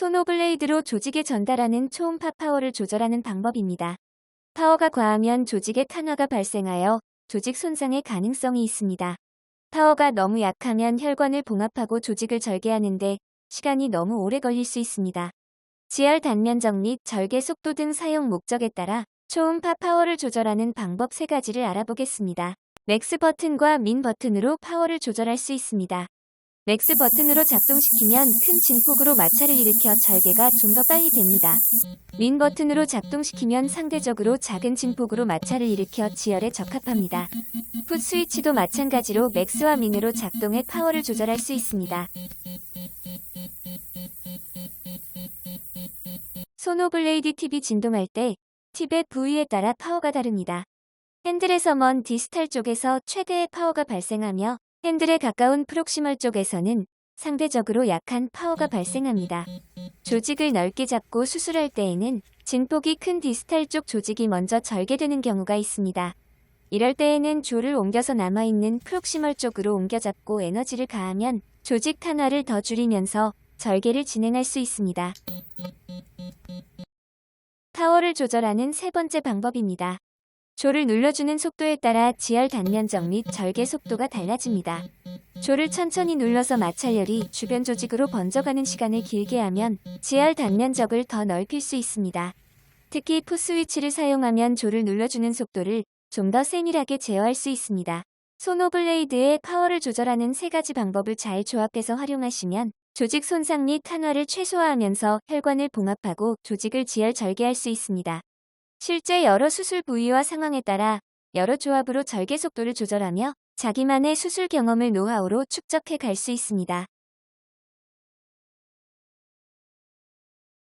소노 블레이드로 조직에 전달하는 초음파 파워를 조절하는 방법입니다. 파워가 과하면 조직의 탄화가 발생하여 조직 손상의 가능성이 있습니다. 파워가 너무 약하면 혈관을 봉합하고 조직을 절개하는데 시간이 너무 오래 걸릴 수 있습니다. 지혈 단면적 및 절개 속도 등 사용 목적에 따라 초음파 파워를 조절하는 방법 3가지를 알아보겠습니다. 맥스 버튼과 민 버튼으로 파워를 조절할 수 있습니다. 맥스 버튼으로 작동시키면 큰 진폭으로 마찰을 일으켜 절개가 좀 더 빨리 됩니다. 민 버튼으로 작동시키면 상대적으로 작은 진폭으로 마찰을 일으켜 지혈에 적합합니다. 풋 스위치도 마찬가지로 맥스와 민으로 작동해 파워를 조절할 수 있습니다. 소노블레이드 팁이 진동할 때 팁의 부위에 따라 파워가 다릅니다. 핸들에서 먼 디스탈 쪽에서 최대의 파워가 발생하며 핸들에 가까운 프록시멀 쪽에서는 상대적으로 약한 파워가 발생합니다. 조직을 넓게 잡고 수술할 때에는 진폭이 큰 디스탈 쪽 조직이 먼저 절개되는 경우가 있습니다. 이럴 때에는 조를 옮겨서 남아있는 프록시멀 쪽으로 옮겨 잡고 에너지를 가하면 조직 탄화를 더 줄이면서 절개를 진행할 수 있습니다. 파워를 조절하는 세 번째 방법입니다. 조를 눌러주는 속도에 따라 지혈 단면적 및 절개 속도가 달라집니다. 조를 천천히 눌러서 마찰열이 주변 조직으로 번져가는 시간을 길게 하면 지혈 단면적을 더 넓힐 수 있습니다. 특히 풋스위치를 사용하면 조를 눌러주는 속도를 좀 더 세밀하게 제어할 수 있습니다. 소노블레이드의 파워를 조절하는 세 가지 방법을 잘 조합해서 활용하시면 조직 손상 및 탄화를 최소화하면서 혈관을 봉합하고 조직을 지혈 절개할 수 있습니다. 실제 여러 수술 부위와 상황에 따라 여러 조합으로 절개 속도를 조절하며 자기만의 수술 경험을 노하우로 축적해 갈 수 있습니다.